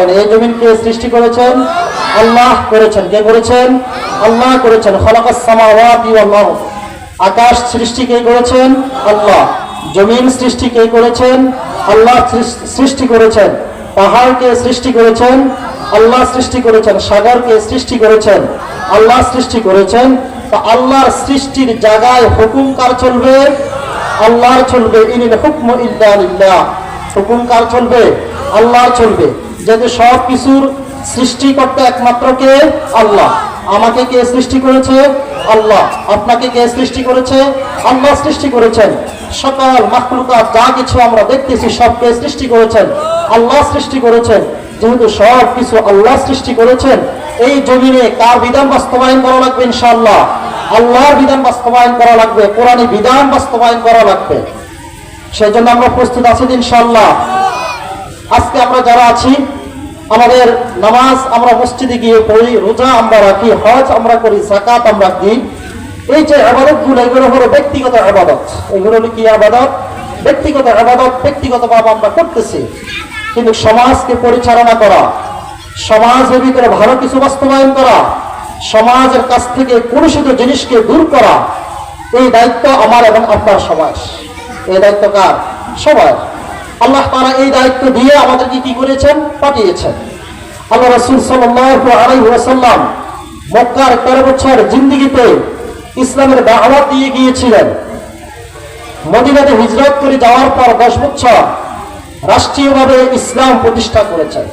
এই সৃষ্টি করেছেন? আল্লাহ কে আল্লাহ সৃষ্টি করেছেন? আল্লাহ। সৃষ্টি করেছেন? আল্লাহ পাহাড়কে সৃষ্টি করেছেন। আল্লাহ সৃষ্টি করেছেন। সাগরকে সৃষ্টি করেছেন? আল্লাহ সৃষ্টি করেছেন। আল্লাহর সৃষ্টির জায়গায় হুকুম কার চলবে? আল্লাহর চলবে। হুকুম কার চলবে? আল্লাহ চলবে। যেহেতু সব কিছুর সৃষ্টি করতে একমাত্র কে? আল্লাহ। আমাকে কে সৃষ্টি করেছে? আল্লাহ। আপনাকে কে সৃষ্টি করেছে? আল্লাহ সৃষ্টি করেছেন। সকাল, মাখলুকাত, যা কিছু আমরা দেখতেছি সবকে সৃষ্টি করেছেন? আল্লাহ সৃষ্টি করেছেন। যেহেতু সব কিছু আল্লাহ সৃষ্টি করেছেন, এই জমিনে কার বিধান বাস্তবায়ন করা লাগবে ইনশাআল্লাহ? আল্লাহর বিধান বাস্তবায়ন করা লাগবে, কোরআনী বিধান বাস্তবায়ন করা লাগবে। সেই জন্য আমরা প্রস্তুত আছি ইনশাআল্লাহ। আজকে আমরা যারা আছি আমাদের নামাজ আমরা মসজিদে গিয়ে পড়ি, রোজা আমরা রাখি, হজ আমরা করি জাকাত আমরা দিই। এই যে আবাদতগুলো এগুলো হলো ব্যক্তিগত আবাদত। এগুলো হলো কি আবাদত? ব্যক্তিগত আবাদত, ব্যক্তিগতভাবে আমরা করতেছি। কিন্তু সমাজকে পরিচালনা করা, সমাজের ভিতরে ভালো কিছু বাস্তবায়ন করা, সমাজের কাছ থেকে কলুষিত জিনিসকে দূর করা, এই দায়িত্ব আমার এবং আপনার সমাজ। এই দায়িত্ব কার? সবার। আল্লাহ তারা এই দায়িত্ব দিয়ে আমাদেরকে কি করেছেন? পাঠিয়েছেন। আল্লাহ রসুল সাল্লাম মক্কার তেরো বছর জিন্দিগিতে ইসলামের দাওয়াত দিয়ে গিয়েছিলেন। মদিনাতে হিজরত করে যাওয়ার পর দশ বছর রাষ্ট্রীয়ভাবে ইসলাম প্রতিষ্ঠা করেছেন।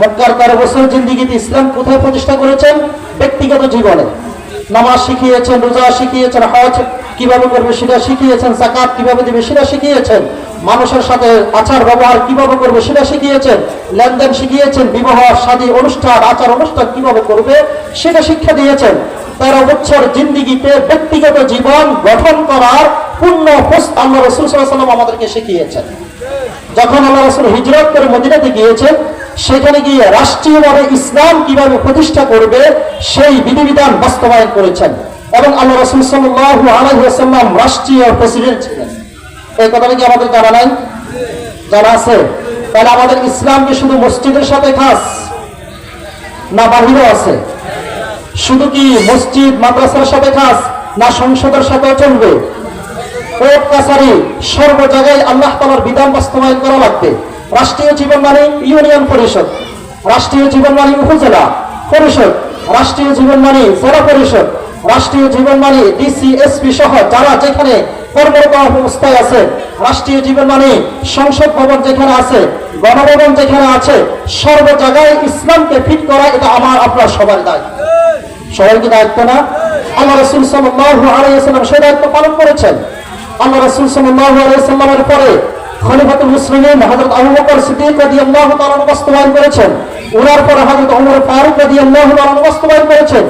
মক্কার তেরো বছর জিন্দিগিতে ইসলাম কোথায় প্রতিষ্ঠা করেছেন? ব্যক্তিগত জীবনে। নামাজ শিখিয়েছেন, রোজা শিখিয়েছেন, হজ কীভাবে করবে সেটা শিখিয়েছেন জাকাত কীভাবে দেবে সেটা শিখিয়েছেন। মানুষের সাথে আচার ব্যবহার কীভাবে করবে সেটা শিখিয়েছেন, লেনদেন শিখিয়েছেন, বিবাহ, শাদী অনুষ্ঠান, আচার অনুষ্ঠান কীভাবে করবে সেটা শিক্ষা দিয়েছেন। তেরো বছর জিন্দিগিতে ব্যক্তিগত জীবন গঠন করার পূর্ণ আল্লাহ রসুল সাল্লাম আমাদেরকে শিখিয়েছেন। যখন আল্লাহ রসুল হিজরত করে মদিনাতে গিয়েছেন, সেখানে গিয়ে রাষ্ট্রীয়ভাবে ইসলাম কীভাবে প্রতিষ্ঠা করবে সেই বিধিবিধান বাস্তবায়ন করেছেন। এবং আল্লাহ রসুল সাল্লাহ আলহাম রাষ্ট্রীয় প্রেসিডেন্ট ছিলেন। এই কথাটা কি আমাদের জানা নাই? জানা আছে। তাহলে আমাদের ইসলাম কি শুধু মসজিদের সাথে খাস? না বাহিরেও আছে? শুধু কি মসজিদ, মাদ্রাসার সাথে খাস? না সংসদের সাথেও চলবে? কোর্ট, কাছারি, সর্ব জায়গায় আল্লাহ তালার বিধান বাস্তবায়ন করা লাগবে। রাষ্ট্রীয় জীবন মানে ইউনিয়ন পরিষদ। রাষ্ট্রীয় জীবন মানে উপজেলা পরিষদ। রাষ্ট্রীয় জীবন মানে জেলা পরিষদ। রাষ্ট্রীয় জীবন মানে ডিসি, এসপি সহ যারা যেখানে কর্মরত অবস্থায় আছে, রাষ্ট্রীয় জীবন মানে সংসদ ভবন যেখানে আছে, গণভবন যেখানে আছে, সর্ব জায়গায় ইসলামকে ফিট করা, এটা আমার, আপনার সবার দায়িত্ব। সবার কি দায়িত্ব না? আল্লাহ রসুল সাল্লাম সেই দায়িত্ব পালন করেছেন। আল্লাহ রসুল সাল্লামের পরে খলিফাতুল মুসলিমিন হযরত আবু বকর সিদ্দিক রাদিয়াল্লাহু বাস্তবায়ন করেছেন। ওনার পরে হযরত ওমর ফারুক রাদিয়াল্লাহু তাআলা বাস্তবায়ন করেছেন।